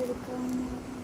இருக்காங்க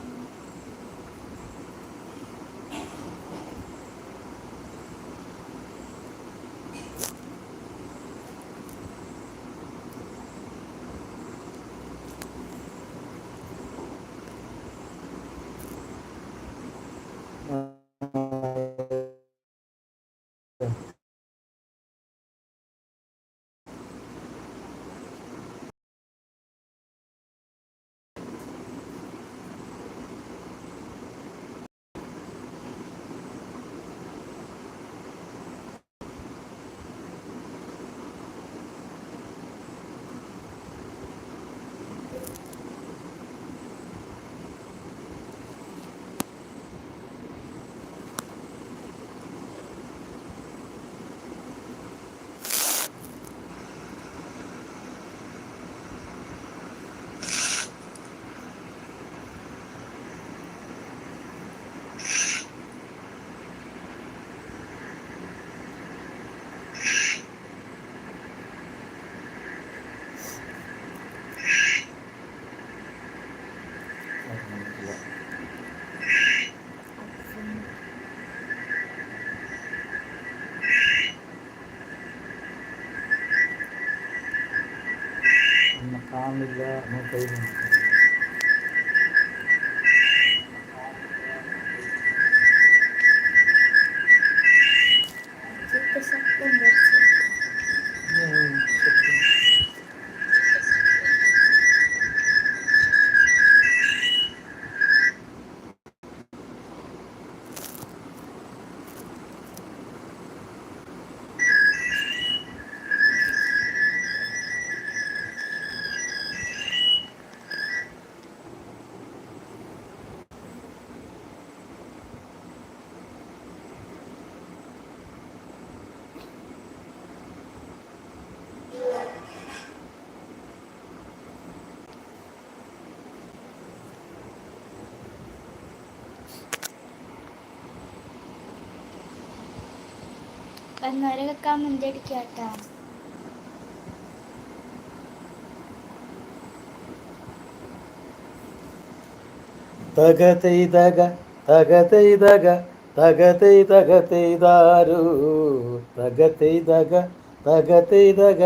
可以吗？വന്നവരൊക്കെ കമന്റ് അടിക്കാട്ടോ തകതൈതക തകതൈതക തകതൈതക തൈതാരു തകതൈതക തകതൈതക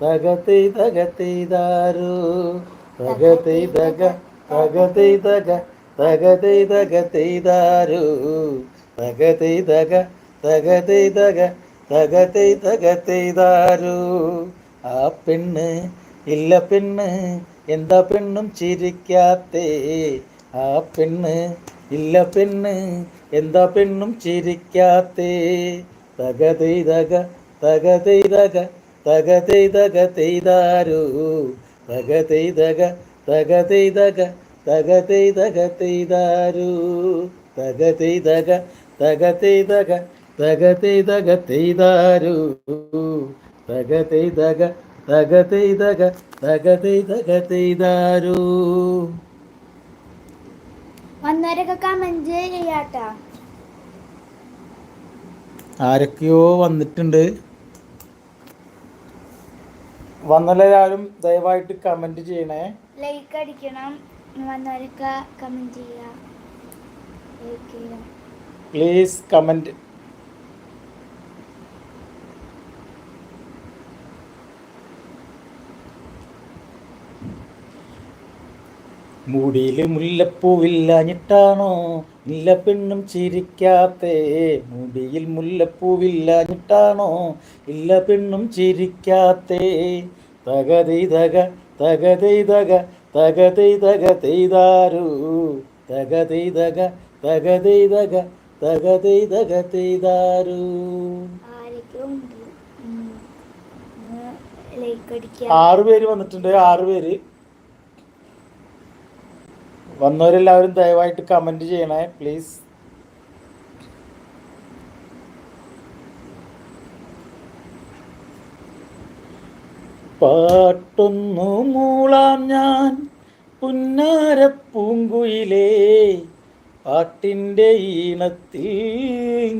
തകതൈതക തൈതാരു തകതൈതക തകതൈതക തകതൈതക തൈതാരു തകതൈതക തകതൈതക തകതൈതക തകതൈതാരു ആ പെണ്ണ് ഇല്ല പെണ്ണ് എന്താ പെണ്ണും ചിരിക്കാത്തേ. ആ പെണ്ണ് ഇല്ല പെണ്ണ് എന്താ പെണ്ണും ചിരിക്കാത്തേ. തകതെയ്തക തകതെയ്തക തകതെയ്തക തെയ്താരു തകതെയ്തക തകതെയ്തക തകതെയ്തക തെയ്താരു തകതെയ്തക തകതെയ്തക തകതെയ്തക തെയ്താരു തകതെയ്തക തകതെയ്തക തകതെയ്തക തെയ്താരു വന്നവരൊക്കെ കമന്റ് ചെയ്യാട്ടോ. ആരൊക്കെയോ വന്നിട്ടുണ്ട്. വന്നല്ലാരും ദയവായിട്ട് കമന്റ് ചെയ്യണേ. ലൈക്ക് അടിക്കണം. വന്നവരൊക്കെ കമന്റ് ചെയ്യാം. ചെയ്യുക പ്ലീസ് കമന്റ് മുടിയിൽ മുല്ലപ്പൂവില്ലാഞ്ഞിട്ടാണോ ഇല്ല പെണ്ണും ചിരിക്കാത്തേ. മുടിയിൽ മുല്ലപ്പൂവില്ലാഞ്ഞിട്ടാണോ ഇല്ല പെണ്ണും ചിരിക്കാത്തേ. തകതെയ്തക തകതെയ്തക തകതെയ്തക തെയ്താരു. തകതെയ്തക തകതെയ്തക തകതെയ്തക തെയ്താരു. ആറുപേര് വന്നിട്ടുണ്ട്. ആറ് പേര്. വന്നവരെല്ലാവരും ദയവായിട്ട് കമന്റ് ചെയ്യണേ പ്ലീസ് പാട്ടൊന്നു മൂളാം ഞാൻ പുന്നാരപ്പൂങ്കുയിലേ പാട്ടിന്റെ ഈണത്തിൽ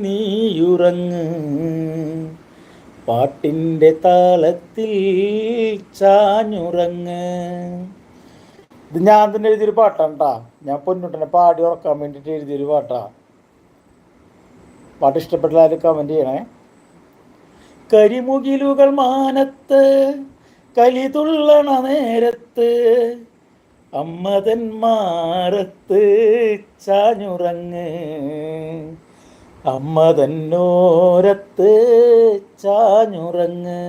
നീയുറങ്ങ്. പാട്ടിന്റെ താളത്തിൽ ചാഞ്ഞുറങ്ങ്. ഇത് ഞാൻ തന്നെ എഴുതിയൊരു പാട്ടാണ് കേട്ടാ ഞാൻ പൊന്നുട്ടനെ പാടി ഉറക്കാൻ വേണ്ടിയിട്ട് എഴുതിയൊരു പാട്ടാ. പാട്ട് ഇഷ്ടപ്പെട്ടാലും കമന്റ് ചെയ്യണേ. കരിമുകിലുകൾ മാനത്ത് കലിതുള്ളണ നേരത്ത് അമ്മതന്മാരത്ത് ചാഞ്ഞുറങ്ങ്. അമ്മതന്നോരത്ത് ചാഞ്ഞുറങ്ങ്.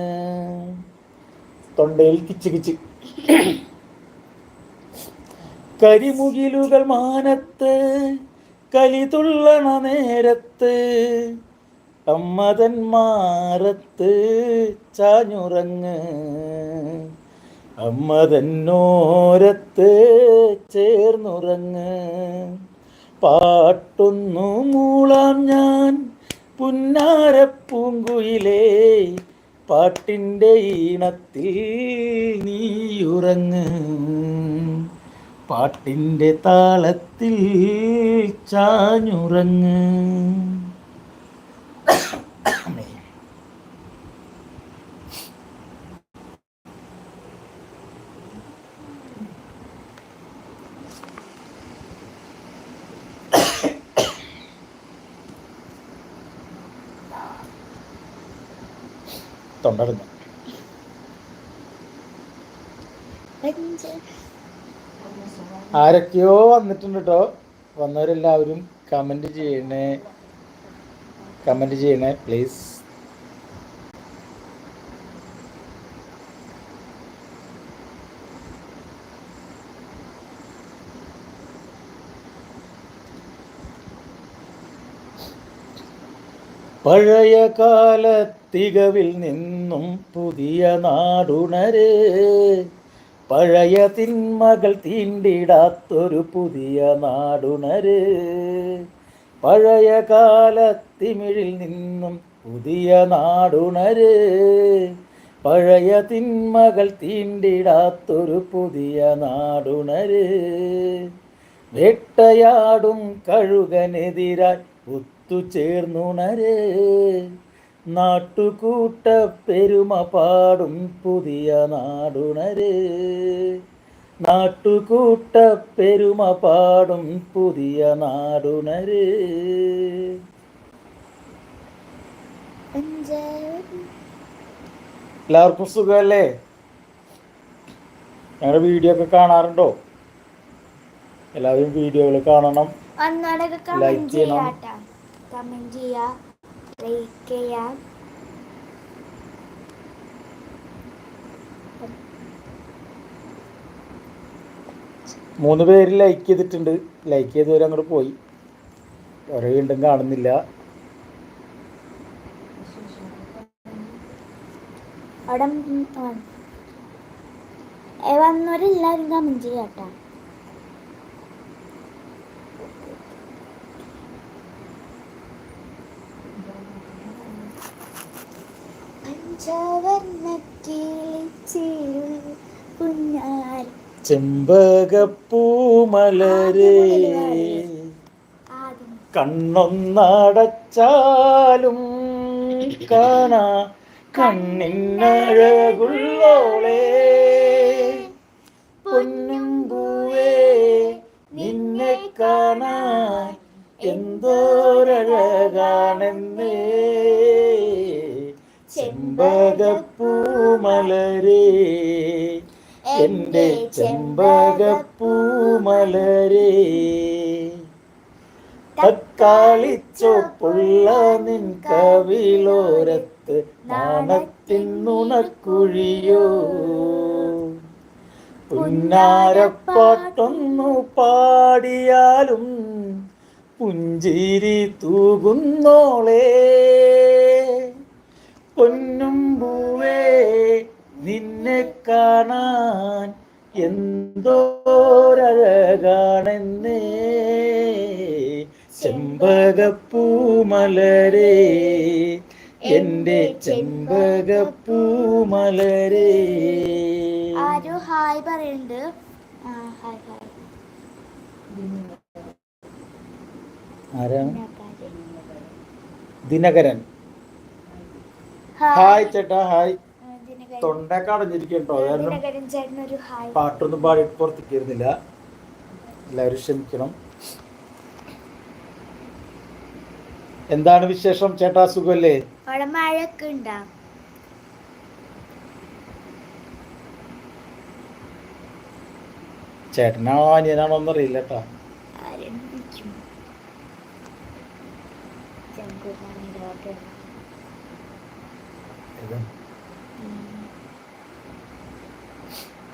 തൊണ്ടയിൽ കിച്ച് കിച്ച്. കരിമുകിലുകൾ മാനത്ത് കലിതുള്ളണ നേരത്ത് അമ്മതന്മാരത്ത് ചാഞ്ഞുറങ്ങ്. അമ്മതന്നോരത്ത് ചേർന്നുറങ്ങ്. പാട്ടൊന്നു മൂളാം ഞാൻ പുന്നാരപ്പൂങ്കുയിലേ പാട്ടിന്റെ ഈണത്തിൽ നീയുറങ്ങ്. പാട്ടിന്റെ താളത്തിൽ ചാഞ്ഞുറങ്ങ്. തൊണ്ടടുന്നു ആരൊക്കെയോ വന്നിട്ടുണ്ട് കേട്ടോ വന്നവരെല്ലാവരും കമന്റ് ചെയ്യണേ. കമന്റ് ചെയ്യണേ പ്ലീസ് പഴയ കാലത്തികവിൽ നിന്നും പുതിയ നാടുണര്. പഴയ തിന്മകൾ തീണ്ടിടാത്തൊരു പുതിയ നാടുണര്. പഴയ കാലത്തിമിഴിൽ നിന്നും പുതിയ നാടുണര്. പഴയ തിന്മകൾ തീണ്ടിടാത്തൊരു പുതിയ നാടുണര്. വേട്ടയാടും കഴുകനെതിരായി ഒത്തുചേർന്നുണര് നാട്ടുകൂട്ട പെരുമ പാടും പുതിയ നാടുണര്. നാട്ടുകൂട്ട പെരുമ പാടും പുതിയ നാടുണര്. എല്ലാവർക്കും സുഖമല്ലേ? ഞങ്ങളുടെ വീഡിയോ ഒക്കെ കാണാറുണ്ടോ? എല്ലാവരും വീഡിയോകൾ കാണണം. ലൈക്ക് ചെയ്യണം. കമന്റ് ചെയ്യാ. ചെയ്യാ മൂന്ന് പേര് ലൈക്ക് ചെയ്തിട്ടുണ്ട്. ലൈക്ക് ചെയ്തവർ അങ്ങോട്ട് പോയി. അവരെ വീണ്ടും കാണുന്നില്ല. അവിടെ വന്നവരെല്ലാവരും കമന്റ് ചെയ്യാട്ടാ. ചെമ്പകപ്പൂമലരേ. കണ്ണൊന്നടച്ചാലും കാണാ കണ്ണിന്നഴകുള്ളോളെ പൊന്നും പൂവേ നിന്നെ കാണാൻ എന്തോരഴകാണെന്നേ. ചെമ്പകപ്പൂമലരേ. എന്റെ ചെമ്പകപ്പൂമലരേ. തക്കാളിച്ചോപ്പുള്ള നിൻ കവിലോരത്ത് നാണത്തിൻ നുണക്കുഴിയോ. പുന്നാരപ്പാട്ടൊന്നു പാടിയാലും പുഞ്ചിരി തൂകുന്നോളേ. പൊന്നും പൂവേ നിന്നെ കാണാൻ എന്തോരഴകാണെന്നേ. ചെമ്പകപ്പൂമലരേ എന്റെ ചെമ്പകപ്പൂമലരേ. ആരും ഹായ് പറയുന്നുണ്ട്. Hi hi. ആരാണ്? ദിനകരൻ. ഹായ് ചേട്ടാ ഹായ് തൊണ്ടൊക്കെ അടഞ്ഞിരിക്കട്ടോ കാരണം പാട്ടൊന്നും പാടിയിട്ട് പുറത്തേക്കിരുന്നില്ല എല്ലാവരും ക്ഷമിക്കണം. എന്താണ് വിശേഷം ചേട്ടാ? സുഖല്ലേ? അവിടെ മഴയൊക്കെ ഉണ്ടാ? ചേട്ടനാണോ അനിയനാണോ ഒന്നറിയില്ല കേട്ടാ ആരും വിളിക്കും ചെങ്കൂട്ടാണിയുടെ ഒക്കെ. ഉം.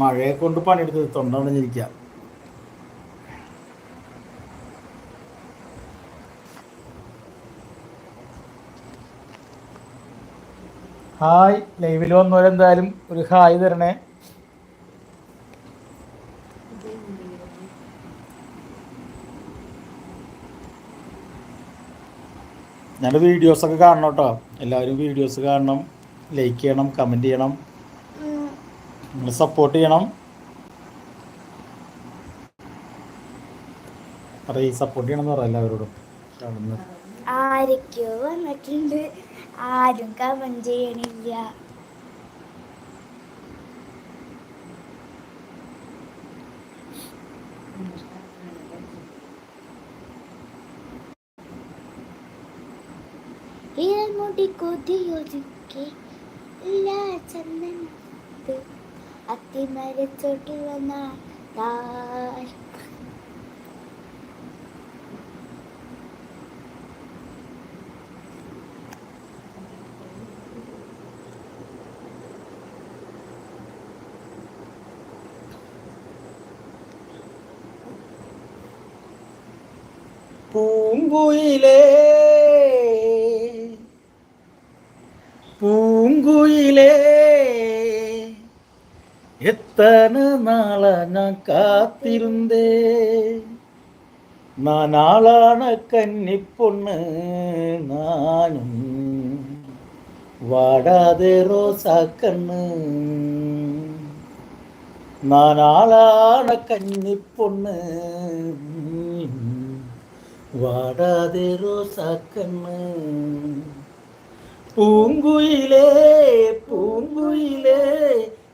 മഴയെ കൊണ്ട് പണിയെടുത്തത് തൊണ്ടണഞ്ഞിരിക്കുക ഹായ് ലൈവിൽ വന്നവരെന്തായാലും ഒരു ഹായ് തരണേ. ഞാൻ വീഡിയോസൊക്കെ കാണണം കേട്ടോ. എല്ലാവരും വീഡിയോസ് കാണണം ലൈക്ക് ചെയ്യണം കമന്റ് ചെയ്യണം. നിങ്ങൾ സപ്പോർട്ട് ചെയ്യണം. പറയ് സപ്പോർട്ട് ചെയ്യണം എന്ന് പറയാം എല്ലാവരോടും. ആരൊക്കെയോ വന്നിട്ടുണ്ട്. ആരും കമന്റ് ചെയ്യണില്ല. ഇരമുടി കൊതിയൊരുക്കി എല്ലാ ചന്ദനത്ത് അത്തിമരച്ചോട്ടിൽ വന്ന പൂങ്കുയിലേ പൂങ്കുയിലേ. எத்தனை நாளா நான் காத்திருந்தேன்? நான் ஆளான கன்னி பொண்ணு நானும். வாடாதே ரோசா கண்ணு. நான் ஆளான கன்னி பொண்ணு வாடாதே ரோசா கண்ணு. பூங்குயிலே பூங்குயிலே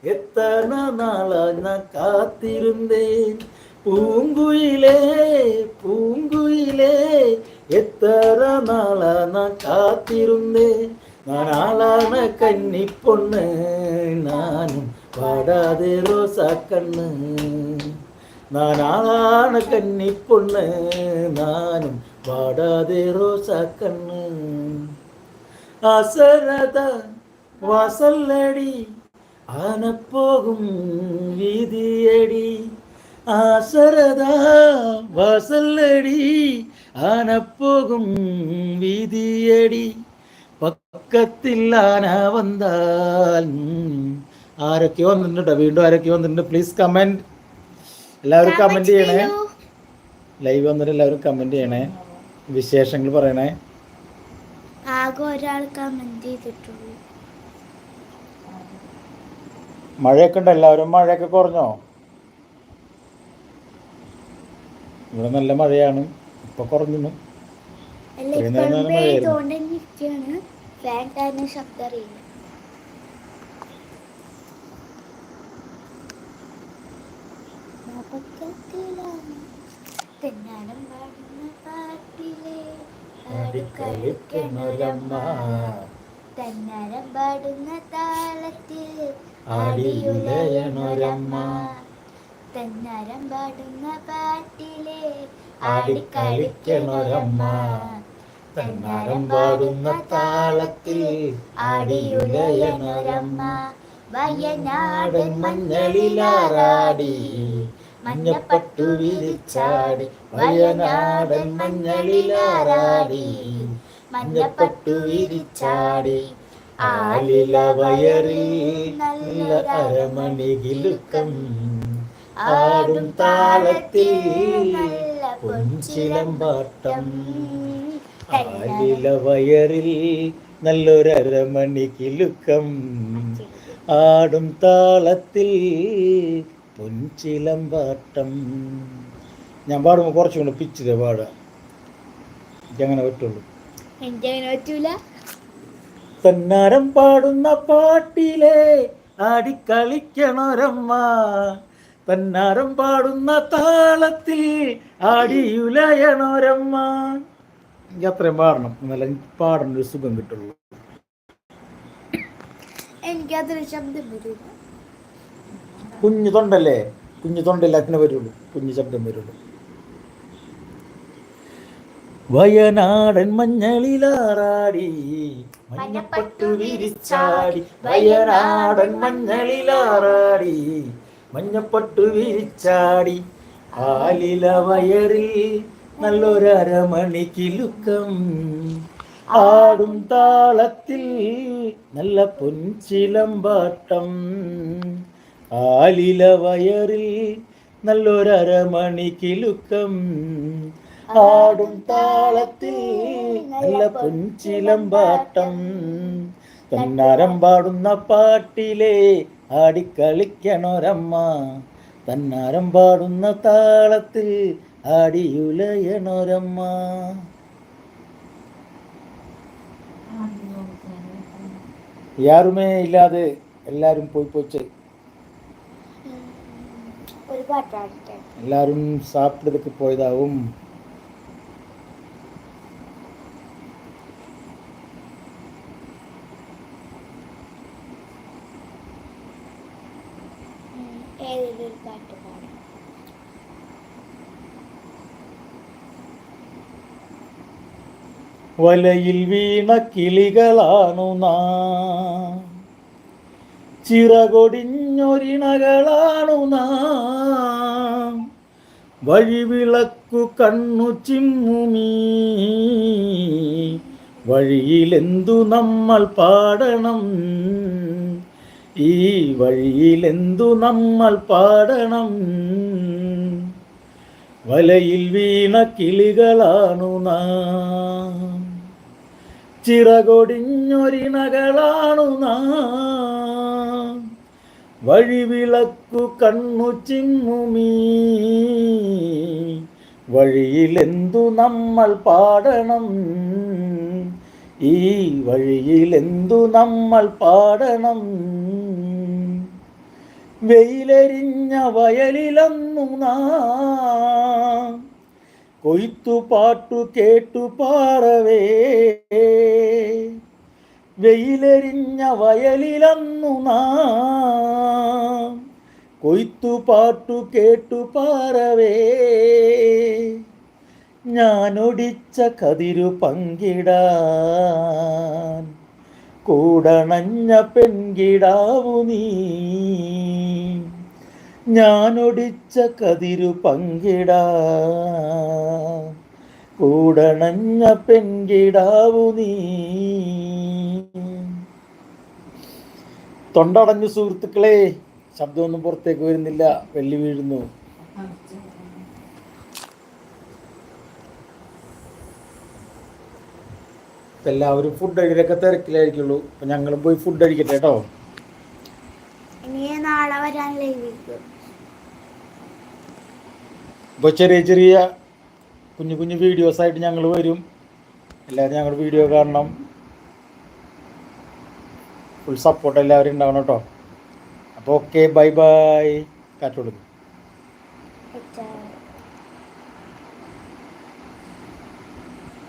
எத்தனை நாளா நான் காத்திருந்தேன்? பூங்குயிலே பூங்குயிலே எத்தனை நாளா நான் காத்திருந்தேன்? நான் ஆளான கன்னி பொண்ணு நானும் வாடாதே ரோசா கண்ணு. நான் ஆளான கன்னி பொண்ணு நானும் வாடாதே ரோசா கண்ணு. அசரத வாசல்லடி ആനപ്പോകും വീതിയടി ആ ശരദാ വാസല്ലടി ആനപ്പോകും വീതിയടി. പക്കത്തിൽ ആന വന്നാൽ ആരൊക്കെ വന്നിട്ടുണ്ട്? വീണ്ടും ആരൊക്കെ വന്നിട്ടുണ്ട്? പ്ലീസ് കമന്റ് എല്ലാവരും കമന്റ് ചെയ്യണേ. ലൈവ് വന്നിട്ട് എല്ലാവരും കമന്റ് ചെയ്യണേ. വിശേഷങ്ങൾ പറയണേ. ആകെ ഒരാൾ കമന്റ് ചെയ്തിട്ടുള്ളൂ. മഴയൊക്കെ ഉണ്ട്? എല്ലാവരും മഴയൊക്കെ കുറഞ്ഞോ? ഇവിടെ നല്ല മഴയാണ്. ഇപ്പൊ കുറഞ്ഞു തെന്നാനം പാട്ടിലെ പാടുന്ന താളത്തിൽ ആടിയുലയണൊരമ്മ. തന്നരം പാടുന്ന പാട്ടിലെ ആടിക്കളിക്കണൊരമ്മ. തന്നരം പാടുന്ന താളത്തിൽ ആടിയുലയണൊരമ്മ. വയനാടൻ മഞ്ഞളിലാറാടി. മഞ്ഞപ്പട്ടു വിരിച്ചാടി. വയനാടൻ മഞ്ഞളിലാറാടി. മഞ്ഞപ്പട്ടു വിരിച്ചാടി. ആലില വയറിൽ നല്ല അരമണി കിലുക്കം ആടും താളത്തിൽ പൊൻചിലമ്പാട്ടം ആലില വയറിൽ നല്ലൊരരമണി കിലുക്കം ആടും താളത്തിൽ പൊൻചിലമ്പാട്ടം ഞാൻ പാടുമ്പോൾ കുറച്ചുകൊണ്ട് കൂടെ പിച്ചിതേ പാടാ. എനിക്കങ്ങനെ പറ്റുള്ളൂ. എനിക്കങ്ങനെ പറ്റൂല. തന്നാരം പാടുന്ന പാട്ടിലെ ആടിക്കളിക്കണൊരമ്മ. തന്നാരം പാടുന്ന താളത്തിൽ ആടിയുലയണൊരമ്മ. എനിക്ക് അത്രയും പാടണം. എന്നല്ല എനിക്ക് പാടണ ഒരു സുഖം കിട്ടുള്ളൂ. എനിക്കതൊരു ശബ്ദം വരില്ല കുഞ്ഞു തൊണ്ടല്ലേ? കുഞ്ഞു തൊണ്ടല്ലേ അതിനെ വരുള്ളൂ. കുഞ്ഞു ശബ്ദം വരുള്ളൂ. വയനാടൻ മഞ്ഞളിലാറാടി. മഞ്ഞപ്പട്ടു വിരിച്ചാടി. വയനാടൻ മഞ്ഞളിലാറാടി. മഞ്ഞപ്പട്ടു വിരിച്ചാടി. ആലില വയറിൽ നല്ലൊരമണിക്കിലുക്കം ആടും താളത്തിൽ നല്ല പൊൻചിലമ്പാട്ടം ആലില വയറിൽ നല്ലൊരമണി കിലുക്കം ആടും താളത്തിൽ നല്ല പൊൻചിലമ്പാട്ടം തന്നാരം പാടുന്ന പാട്ടിലെ ആടിക്കളിക്കണൊരമ്മ. തന്നാരം പാടുന്ന താളത്തിൽ ആടിയുലയണൊരമ്മ. യാരുമേ ഇല്ലാതെ എല്ലാരും പോയി പോച്ച്. എല്ലാരും പാട്ട് പാടട്ടെ ഏതൊരു പാട്ട് പാടാം. വലയിൽ വീണ കിളികളാണു ചിറകൊടിഞ്ഞൊരിണകളാണു വഴിവിളക്കു കണ്ണു ചിമ്മുമീ. വഴിയിലെന്തു നമ്മൾ പാടണം? ഈ വഴിയിലെന്തു നമ്മൾ പാടണം? വലയിൽ വീണ കിളികളാണു നാം. ചിറകൊടിഞ്ഞൊരിണകളാണു നാം. വഴിവിളക്കു കണ്ണു ചിമ്മുമീ വഴിയിലെന്തു നമ്മൾ പാടണം? ഈ വഴിയിൽ എന്തു നമ്മൾ പാടണം? വെയിലെരിഞ്ഞ വയലിലന്നു കൊയ്ത്തു പാട്ടു കേട്ടു പാറവേ. വെയിലെരിഞ്ഞ വയലിലന്നു നാം. കൊയ്ത്തു പാട്ടു കേട്ടു പാറവേ. ഞാനൊടിച്ച കതിരു പങ്കിടാൻ. കൂടണഞ്ഞ പെൺകിടാവു നീ. ഞാനൊടിച്ച കതിരു പങ്കിടാ കൂടണഞ്ഞ പെൺകിടാവു നീ. തൊണ്ടടഞ്ഞു സുഹൃത്തുക്കളെ ശബ്ദമൊന്നും പുറത്തേക്ക് വരുന്നില്ല. വെള്ളി വീഴുന്നു. ഇപ്പൊ എല്ലാവരും ഫുഡ് കഴിക്കലൊക്കെ തിരക്കിലായിരിക്കുള്ളൂ. അപ്പൊ ഞങ്ങളും പോയി ഫുഡ് കഴിക്കട്ടെ കേട്ടോ. ഇപ്പോൾ ചെറിയ ചെറിയ കുഞ്ഞു കുഞ്ഞു വീഡിയോസ് ആയിട്ട് ഞങ്ങൾ വരും. എല്ലാവരും ഞങ്ങളുടെ വീഡിയോ കാണണം. ഫുൾ സപ്പോർട്ട് എല്ലാവരും ഉണ്ടാവണം കേട്ടോ. അപ്പോൾ ഓക്കെ ബൈ ബൈ കാറ്റ് കൊടുക്കും